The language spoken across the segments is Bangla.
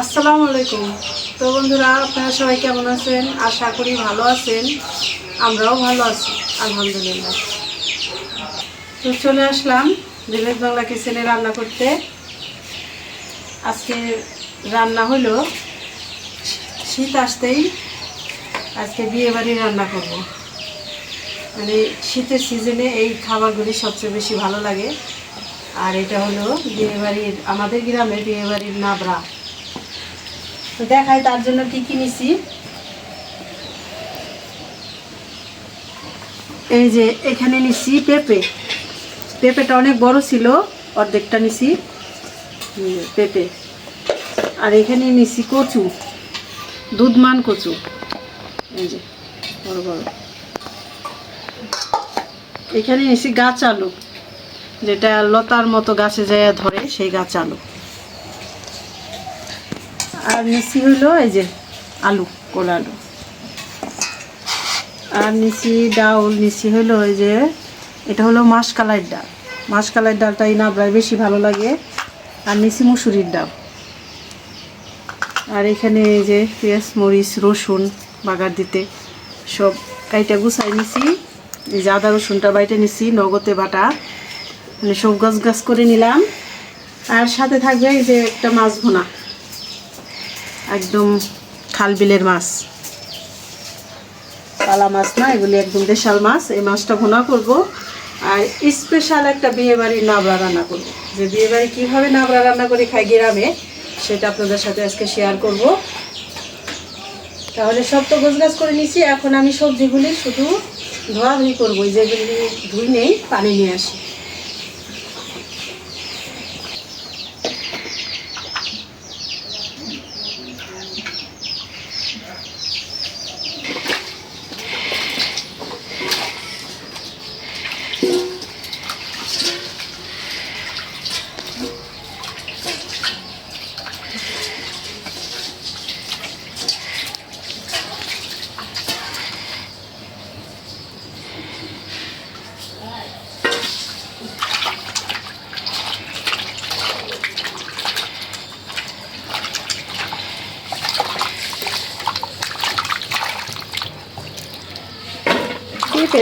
আসসালামু আলাইকুম। তো বন্ধুরা, আপনারা সবাই কেমন আছেন? আশা করি ভালো আছেন। আমরাও ভালো আছি, আলহামদুলিল্লাহ। তো চলে আসলাম বিবেক বাংলা কিচেনে রান্না করতে। আজকে রান্না হলো, শীত আসতেই আজকে বিয়ে বাড়ি রান্না করব। মানে শীতের সিজনে এই খাবারগুলি সবচেয়ে বেশি ভালো লাগে। আর এটা হলো বিয়ে বাড়ির, আমাদের গ্রামে বিয়ে বাড়ির নাবরা তো দেখাই তার জন্য কি কি নিছি। এই যে এখানে নিছি পেঁপে। পেঁপেটা অনেক বড় ছিল, অর্ধেকটা নিছি। পেঁপে। আর এখানে নিছি কচু, দুধমান কচু। এই যে, বড় বড়। এখানে নিছি গাছ আলু, যেটা লতার মতো গাছে যায় ধরে সেই গাছ আলু। আর নিচি হলো এই যে আলু, কোলা আলু। আর নিচি ডাউল, নিচি হলো এই যে, এটা হলো মাসকালাই ডাল। মাসকালাই ডালটাই নাবড়ায় বেশি ভালো লাগে। আর নিচি মুসুরির ডাল। আর এখানে এই যে পেঁয়াজ, মরিচ, রসুন বাগার দিতে। সব কাইটা গুছাই নিছি। এই যে আদা, রসুনটা বাইটে নিছি, নগদে বাটা। মানে সব গাছ গাছ করে নিলাম। আর সাথে থাকবে এই যে একটা মাছ ভোনা। একদম খাল বিলের মাছ। পালা মাছ না, এগুলি একদম দেশাল মাছ। এই মাছটা ভোনা করব। আর স্পেশাল একটা বিয়ে বাড়ির নাবড়া রান্না করব। যে বিয়ে বাড়ি কীভাবে নাবড়া রান্না করে খাই গ্রামে, সেটা আপনাদের সাথে আজকে শেয়ার করব। তাহলে সব তো গোছগাছ করে নিছি। এখন আমি সবজিগুলি শুধু ধোয়াধুয়ি করব যেগুলি ধুই নেই, পানি নিয়ে আসি।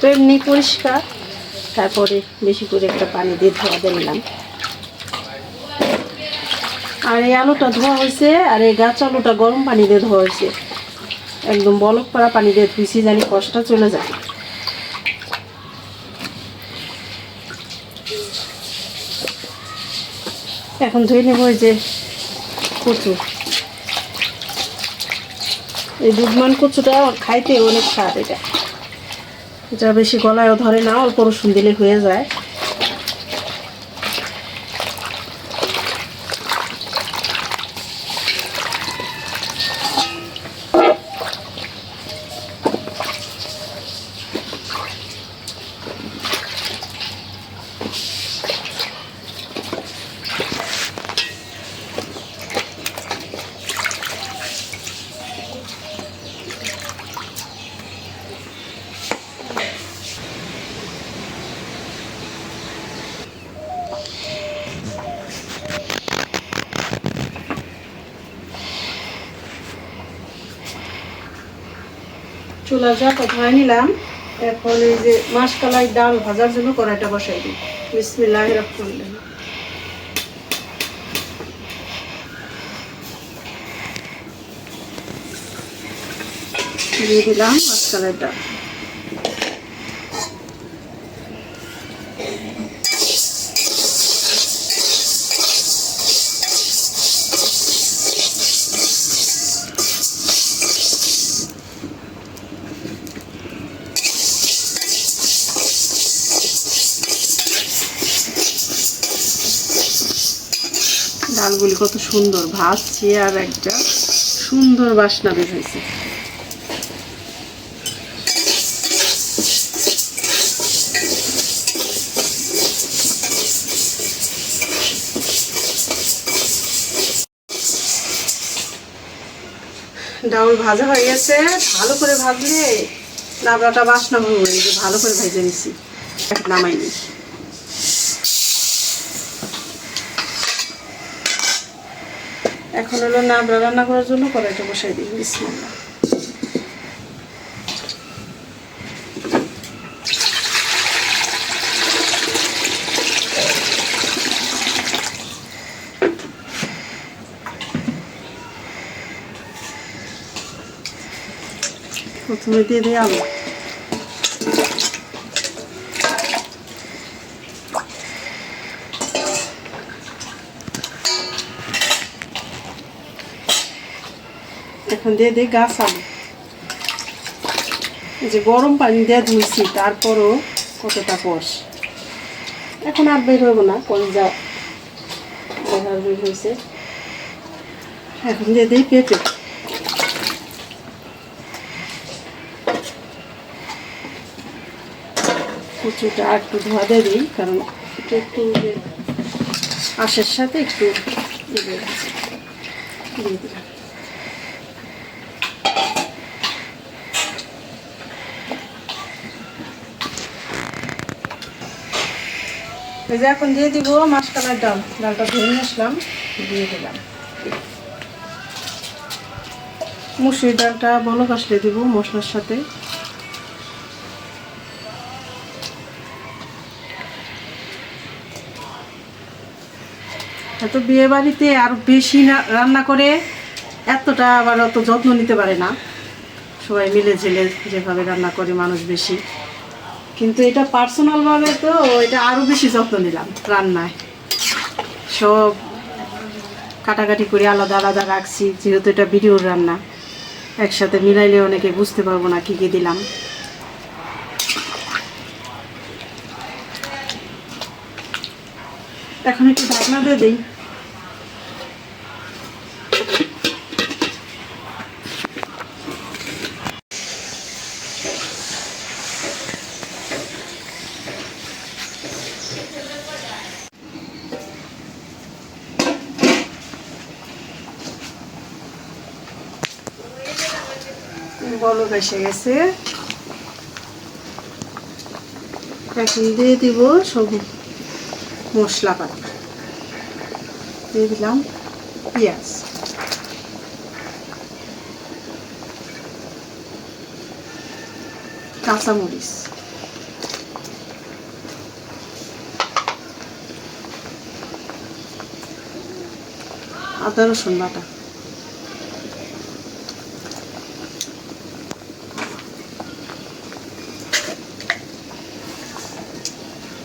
তো এমনি পরিষ্কার। তারপরে বেশি করে একটা পানি দিয়ে ধোয়া দিয়ে নিলাম। আর এই আলুটা ধোয়া হয়েছে, আর এই গাছ আলুটা গরম পানি দিয়ে ধোয়া হয়েছে। একদম বলক পাড়া পানি দিয়ে ধুইছি, জানি কষ্ট চলে যায়। এখন ধুয়ে নেব যে কচু। এই দুধমান কচুটা খাইতে অনেক স্বাদ এটা। এটা বেশি গলায়ও ধরে না অল্প রসুন দিলে হয়ে যায়। চুলা যা কথা নিলাম, এখন এই যে মাসকালাই ডাল ভাজার জন্য কড়াইটা বসাই দিই। বিসমিল্লাহ রহমান দিয়ে দিলাম মাসকালাই ডাল। ডালগুলি কত সুন্দর ভাজছি আর একটা সুন্দর বাসনা বের হয়েছে। ডাউল ভাজা হয়ে গেছে, ভালো করে ভাজলে নাবড়াটা বাসনা এই ভালো করে ভেজে নিছি। নামাইনি। এখন হলো নাবড়া রান্না করার জন্য কড়াইটা বসাই দিই বিসমিল্লাহ। প্রথমে দিয়ে দিই আলু। এখন দিয়ে দিই গাছ আলু যে গরম পানি দিয়ে ধুইছি, তারপরও কতটা কষ। এখন আর বের হইব না কোন যা বের হয়েছে এখন দিয়ে দিই পেঁপে। কচুটা একটু ধোয়া দিয়ে দিই, কারণ একটু আশের সাথে একটু ইয়ে দিয়ে দিলাম এই যে এখন দিয়ে দিব মাসকালার ডাল। ডালটা ধুয়ে নিয়ে আসলাম, দিয়ে দিলাম। মুসুরি ডালটা বলক আসলে দিব মশলার সাথে। এত বিয়ে বাড়িতে আরও বেশি না- রান্না করে, এতটা আবার অত যত্ন নিতে পারে না। সবাই মিলে ঝেলে যেভাবে রান্না করে মানুষ বেশি। কিন্তু এটা পার্সোনালভাবে তো এটা আরও বেশি যত্ন নিলাম রান্নায়। সব কাটাকাটি করে আলাদা আলাদা রাখছি, যেহেতু এটা ভিডিওর রান্না। একসাথে মিলাইলে অনেকে বুঝতে পারব না কী কী দিলাম। এখন একটু ঢাকনা দিয়ে দিই বলক এসে এখন দিয়ে দিব সব মশলা পাতি দিয়ে দিলাম পেঁয়াজ। কাঁচামরিচ। আদা রসুন বাটা।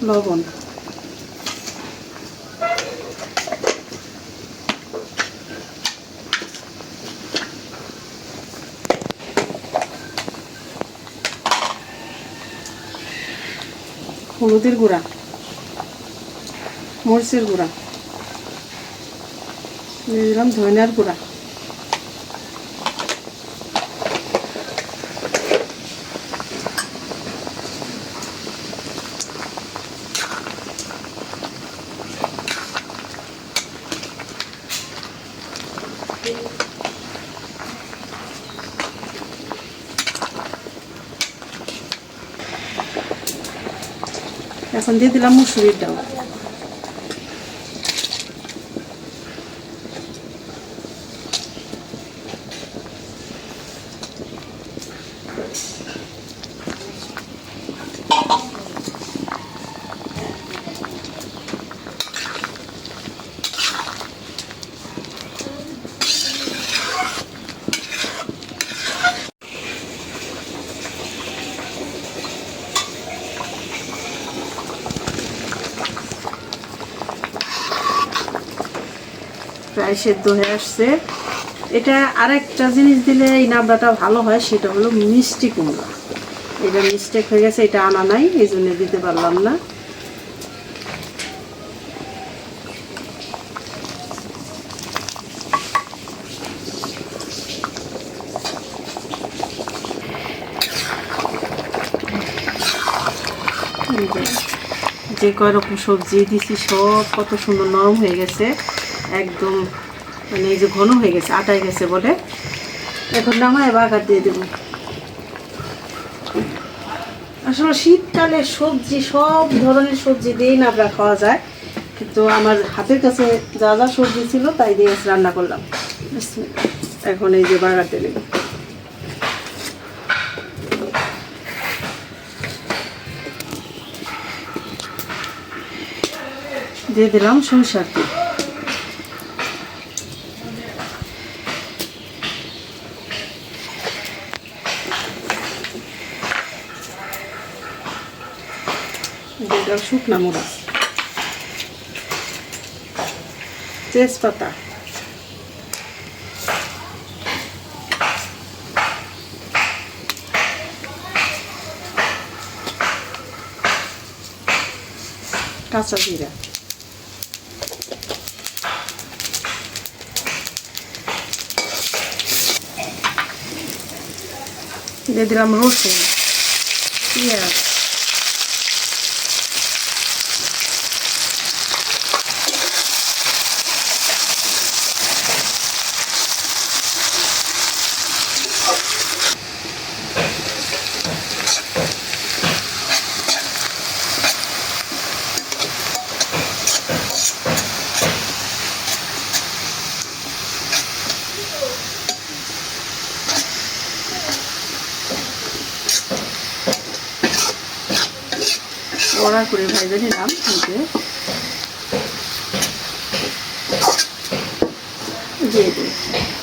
লবণ। হলুদের গুঁড়া। মরিচের গুঁড়া। দিয়ে দিলাম ধনিয়ার গুঁড়া। এখন দিয়ে দিলাম মুসুরির ডাল। প্রায় সেদ্ধ হয়ে আসছে। এটা আরেকটা জিনিস দিলে এই নাবড়াটা ভালো হয় সেটা হলো মিষ্টি কুমড়া। এটা মিস্টেক হয়ে গেছে এটা আনা নাই এই জন্য দিতে পারলাম না। যে, যে কয় রকম সবজি দিছি সব কত সুন্দর নরম হয়ে গেছে। একদম মানে এই যে ঘন হয়ে গেছে, আটাই গেছে বলে। এখন নামায় বাগার দিয়ে দেবো। আসলে শীতকালে সবজি, সব ধরনের সবজি দিয়েই না নাবড়া খাওয়া যায়। কিন্তু আমার হাতের কাছে যা যা সবজি ছিল, তাই দিয়ে রান্না করলাম। এখন এই যে বাগার দিয়ে দেব। দিয়ে দিলাম সরষার তেল। দিয়ে দিলাম শুকনা মরিচ। তেজপাতা। কাঁচা জিরা। দিয়ে দিলাম রসুন পেঁয়াজ বড়া করে ভাজে নিলাম দিয়ে দিই।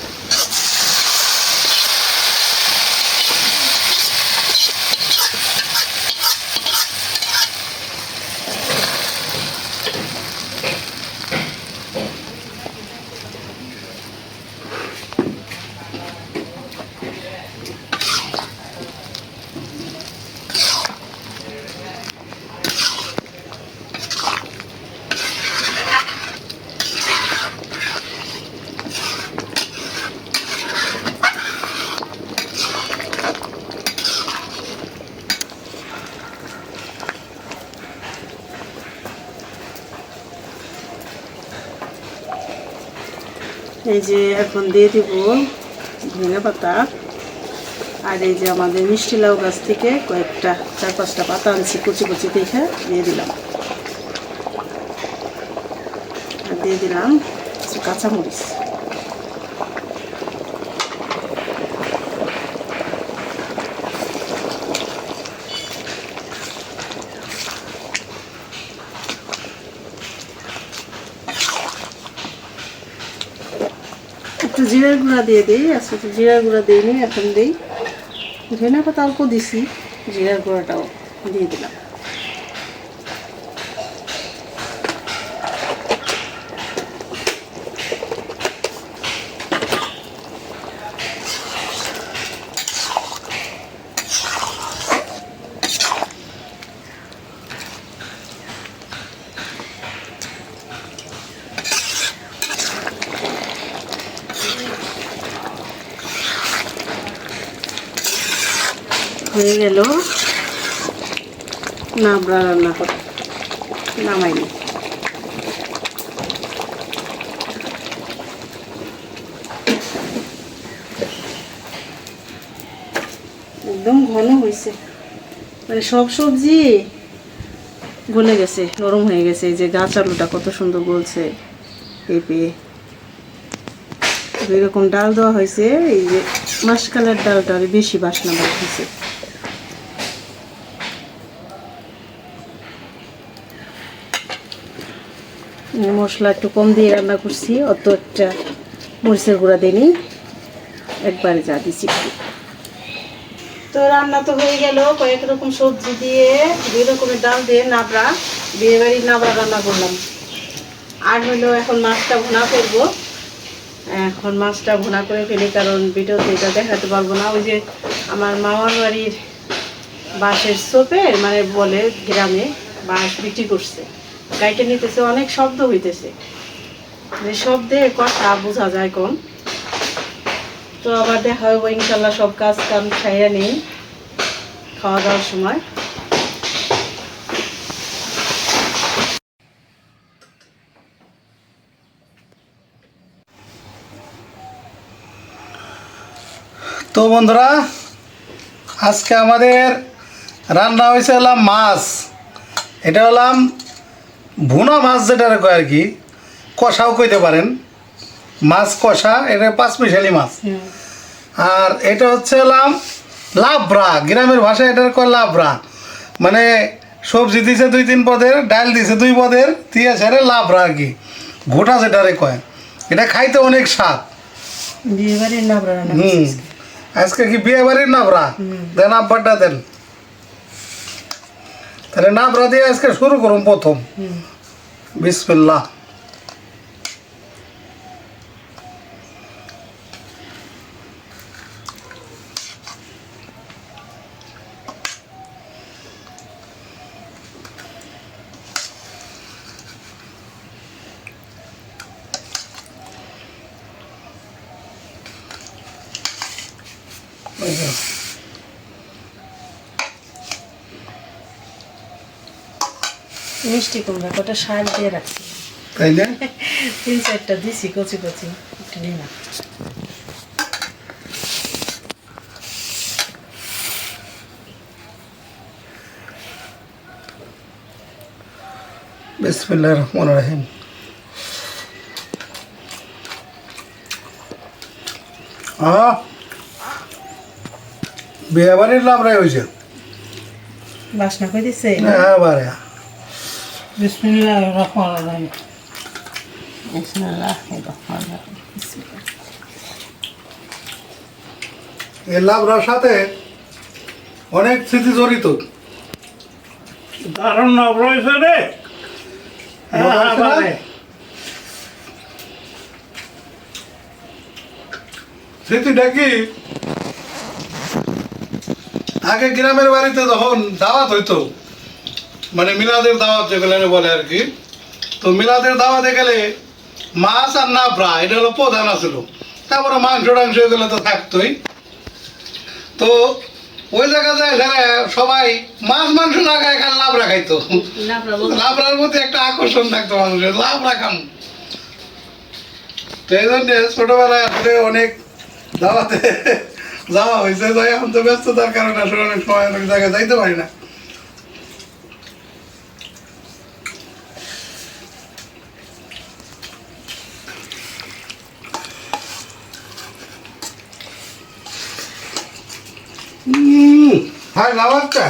এই যে এখন দিয়ে দিব ধনে পাতা। আর এই যে আমাদের মিষ্টি লাউ গাছ থেকে কয়েকটা, চার পাঁচটা পাতা আনছি কুচি কুচি দেখে দিয়ে দিলাম। আর দিয়ে দিলাম কাঁচামরিচ একটু জিরার গুঁড়া দিয়ে দিই আজকে তো জিরার গুঁড়া দিয়ে নিই এখন দিই। ধনে পাতা অল্প দিছি জিরার গুঁড়াটাও দিয়ে দিলাম হয়ে গেল। নাবড়া রান্না করে নামাইনি। একদম ঘন হয়েছে মানে সব সবজি গলে গেছে, নরম হয়ে গেছে। এই যে গাছ আলুটা কত সুন্দর গলছে। পেঁপে। এরকম ডাল দেওয়া হয়েছে। এই যে মাসকালের ডালটা বেশি বাসনা বার হয়েছে মশলা একটু কম দিয়ে রান্না করছি, অত একটা মরিচের গুঁড়া দিইনি। একবারে যা দিছি। তো রান্না তো হয়ে গেল, কয়েক রকম সবজি দিয়ে দুই রকমের ডাল দিয়ে নাবড়া বিয়ে বাড়ির নাবড়া রান্না করলাম। আর হলো এখন মাছটা ভুনা করব। এখন মাছটা ভুনা করে ফেলি, কারণ ভিডিওতে এটা দেখাতে পারব না। ওই যে আমার মামার বাড়ির বাঁশের সোপের মানে বলে গ্রামে বাঁশ বিক্রি করছে। গাইতে নিতেছে, অনেক শব্দ হইতেছে। মানে শব্দে কথা বোঝা যায় কম। তো আবার দেখা হইব ইনশাল্লাহ সব কাজ কাম খাইয়া নেই খাওয়া দাওয়ার সময়। তো বন্ধুরা, আজকে আমাদের রান্না হয়েছে হলাম মাছ। এটা হলাম ভুনা মাছ যেটা কয় আর কি কষাও কইতে পারেন। মাছ কষা এটা পাঁচ মিশালি মাছ। আর এটা হচ্ছে হলাম লাবড়া গ্রামের ভাষায় এটার কয় লাবড়া। মানে সবজি দিছে দুই তিন পদের ডাল দিছে দুই পদের দিয়ে সেরে লাভরা আর কি। ঘোটা সেটারে কয়। এটা খাইতে অনেক স্বাদ। নাবরা হুম। আজকে কি বিয়ে বাড়ির হুম। দেন আব্বারটা দেন। তাহলে নাবড়া দিয়ে আজকে শুরু করুন প্রথম। বিসমিল্লাহ। মিষ্টি কুমড়া কটা শাল দিয়ে রাখছি। তাই না তিন চারটা দিছি কচি কচি একটু নিয়ে না বিসমিল্লাহ রহমান রাহিম। আহ! বিয়ে বাড়ির লাভরাই হয়েছে। বাসনা করে দিছে? হ্যাঁ বারে বিসমিল্লাহ রহমান রহিম এই লাভরার সাথে অনেক স্মৃতি জড়িত। দারুণ নব রয়েছে রে। স্মৃতিটা কি আগে গ্রামের বাড়িতে যখন দাওয়াত হইতো মানে মিলাদের দাওয়াত যেগুলো বলে আর কি। তো মিলাদের দাওয়াতে গেলে মাছ আর না নাবড়া এটা হলো প্রধান আছিল তারপরে মাংস টাংস এগুলো তো থাকতোই। তো ওই জায়গা যায় সবাই মাছ মাংস না খায় খান লাবড়া খাইতো। লাবড়ার প্রতি একটা আকর্ষণ থাকতো মানুষের লাবড়া খান তো এই জন্য ছোটবেলায় আসলে অনেক দাওয়াতে যাওয়া হয়েছে। যাই এখন তো ব্যস্ততার কারণে আসলে অনেক সময় অনেক জায়গায় যাইতে পারি না। হাই লাভারটা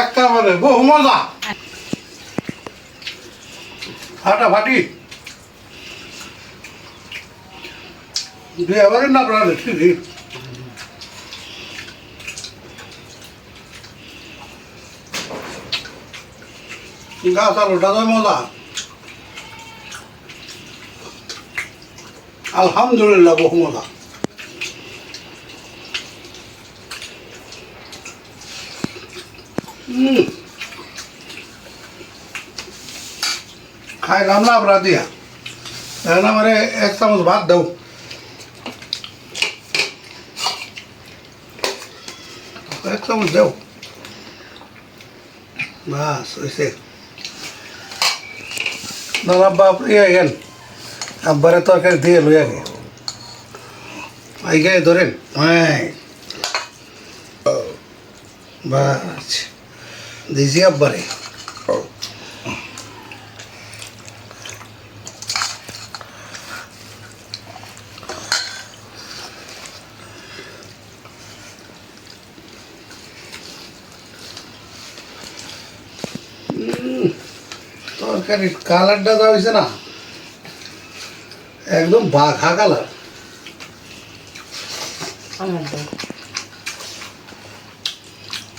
একেবারে, বহু মজা। ফাটাফাটি বিয়ে বাড়ির না প্রাণে ঠিকই গাছ আলুটা মজা। আলহামদুলিল্লাহ, বহু মজা। হুম খাইলাম না আপনার দিয়া এখন আমার এক চামচ ভাত দাও এক চামচ দাও বাস হয়েছে দাদা বাপ ইয়ে গেল আব্বারে তরকারি দিয়ে লই আগে আই গায়ে ধরেন হ্যাঁ বাস দিছি আব্বারে। তরকারির কালারটা দেওয়া হয়েছে না একদম বাঘা কালার।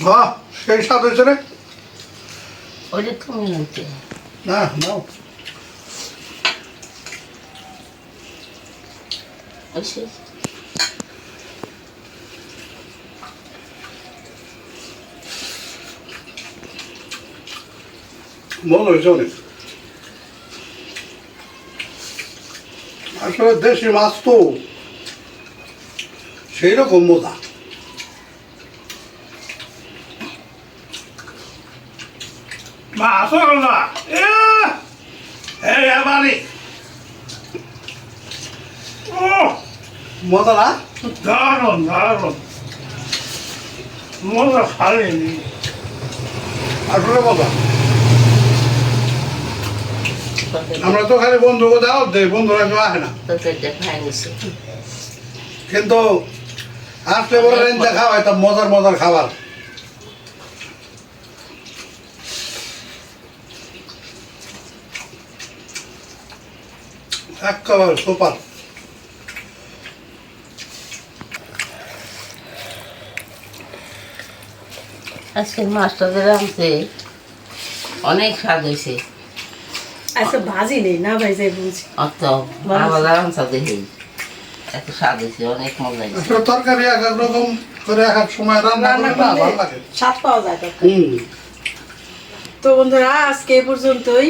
বাহ সেই স্বাদ হয়েছে রে। ওটা তুমি নিতে না নাও মনে হয়েছে অনেক আসলে দেশি মাছ তো সেই রকম মজা এবারে মজা না দারুণ দারুণ। মজা খালিনি আসলে মজা আমরা তো খালি বন্ধুকে দাওয়াত দেই বন্ধুরা কেউ আসে না। কিন্তু আসলে রেঞ্জা খাওয়াই তা মজার মজার খাবার। একেবারে সুপার। আজকে মাছটা যে রাঁধছে অনেক স্বাদ হয়েছে। আচ্ছা ভাজি নেই না ভাই যাই বলছি। অত আবার রাঁধছা দেখি। এত স্বাদ হয়েছে অনেক মজা হয়েছে। তরকারি এক এক রকম করে এক এক সময় রান্না রান্না করে না ভালো লাগে। স্বাদ পাওয়া যায় তখন তো বন্ধুরা আজকে এই পর্যন্তই।